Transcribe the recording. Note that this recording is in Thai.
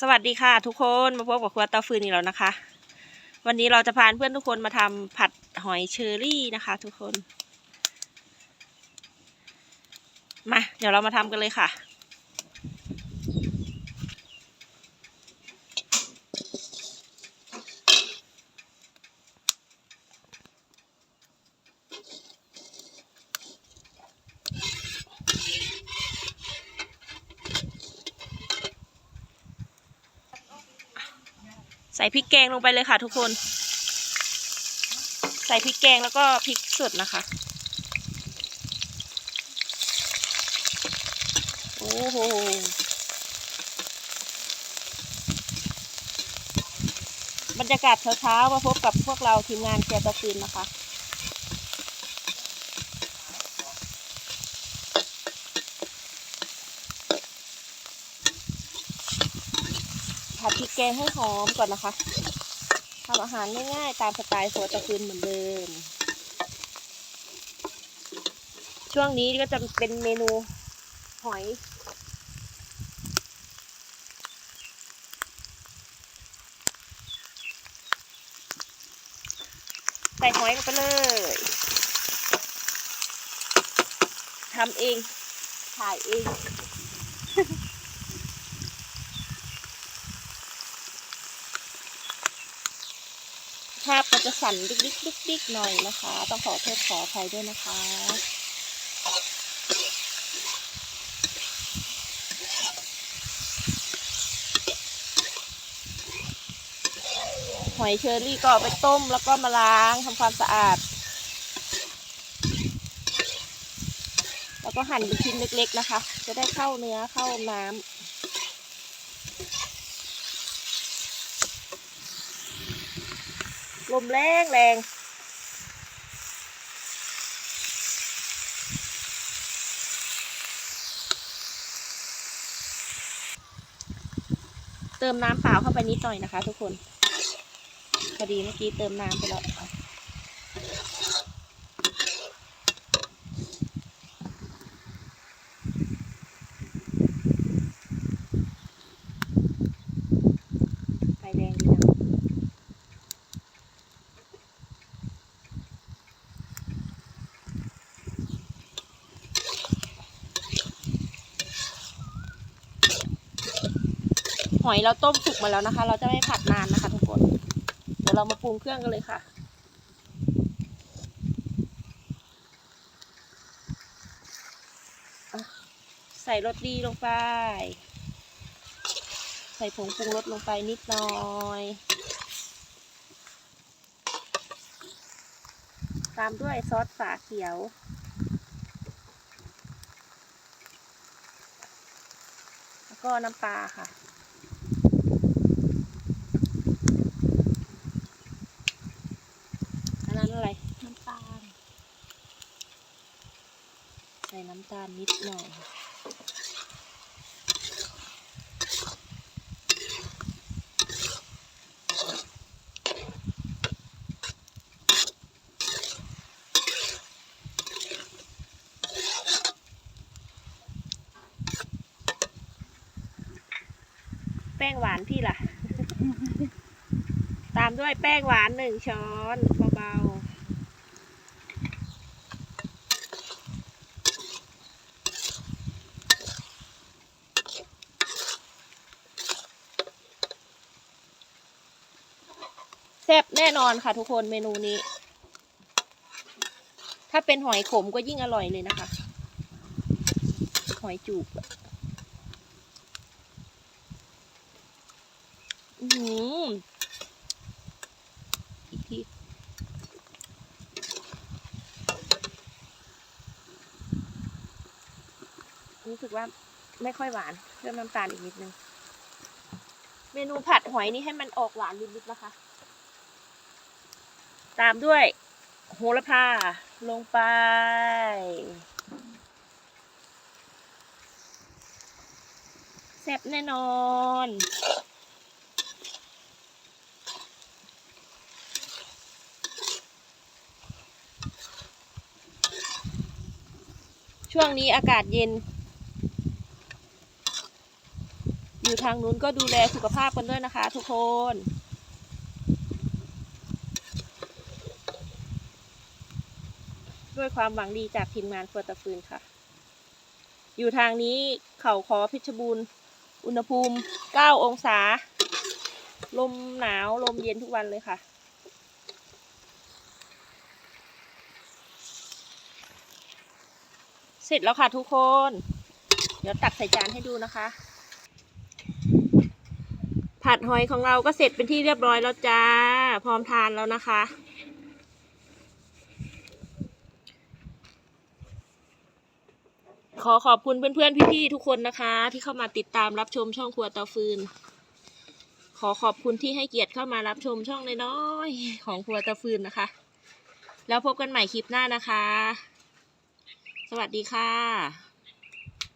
สวัสดีค่ะทุกคนมาพบกับครัวเตาฟืนอีกแล้วนะคะ วันนี้เราจะพาเพื่อนทุกคนมาทำผัดหอยเชอรี่นะคะ ทุกคน มา เดี๋ยวเรามาทำกันเลยค่ะ ใส่พริกแกงลงไปเลยค่ะทุกคน ใส่พริกแกงแล้วก็พริกสดนะคะ โอ้โหบรรยากาศเช้าๆมาพบกับพวกเราทีมงานแกตะฟืนนะคะ ผัดพ ริกแกงให้หอมก่อนนะคะทำอาหารง่ายๆ ตามสไตล์โฟตะคืนเหมือนเดิม ช่วงนี้ก็จะเป็นเมนูหอย ใส่หอยไปเลยทำเอง ถ่ายเอง ภาพก็ จะสั่นดิกดิกดิกดิกหน่อยนะคะ ต้องขอโทษขออภัยด้วยนะคะหอยเชอรี่ก็ไปต้มแล้วก็มาล้างทำความสะอาด แล้วก็หั่นเป็นชิ้นเล็กๆนะคะ จะได้เข้าเนื้อเข้าน้ำ ลมแรงแรงเติมน้ำเปล่าเข้าไปนิดหน่อยนะคะ ทุกคน พอดีเมื่อกี้เติมน้ำไปแล้ว ไฟแดงดีนะ หอยเราต้มสุกมาแล้วนะคะ เราจะไม่ผัดนานนะคะทุกคน เดี๋ยวเรามาปรุงเครื่องกันเลยค่ะ ใส่รสดีลงไป ใส่ผงปรุงรสลงไปนิดหน่อยตามด้วยซอสฝาเขียว แล้วก็น้ำปลาค่ะ อันนั้นอะไร น้ำตาล ใส่น้ำตาลนิดหน่อยแป้งหวานพี่ล่ะ ตามด้วยแป้งหวานหนึ่งช้อนเบาๆ ซ่บแน่นอนค่ะทุกคนเมนูนี้ ถ้าเป็นหอยขมก็ยิ่งอร่อยเลยนะคะ หอยจูบอื้อหืออีกทีรู้สึกว่าไม่ค่อยหวานเพิ่มน้ำตาลอีกนิดนึง เมนูผัดหอยนี่ให้มันออกหวานนิดๆนะคะ ตามด้วยโหระพาลงไป แซ่บแน่นอน ช่วงนี้อากาศเย็น อยู่ทางนู้นก็ดูแลสุขภาพกันด้วยนะคะทุกคน ด้วยความหวังดีจากทีมงานเฟือตะฟืนค่ะ อยู่ทางนี้เขาคอเพชบูรณ์อุณหภูมิ 9 องศา ลมหนาว ลมเย็นทุกวันเลยค่ะ เสร็จแล้วค่ะทุกคน เดี๋ยวตักใส่จานให้ดูนะคะ ผัดหอยของเราก็เสร็จเป็นที่เรียบร้อยแล้วจ้า พร้อมทานแล้วนะคะ ขอขอบคุณเพื่อนๆ พี่ๆ ทุกคนนะคะ ที่เข้ามาติดตามรับชมช่องครัวเตาฟืน ขอขอบคุณที่ให้เกียรติเข้ามารับชมช่องน้อยๆของครัวเตาฟืนนะคะ แล้วพบกันใหม่คลิปหน้านะคะ สวัสดีค่ะ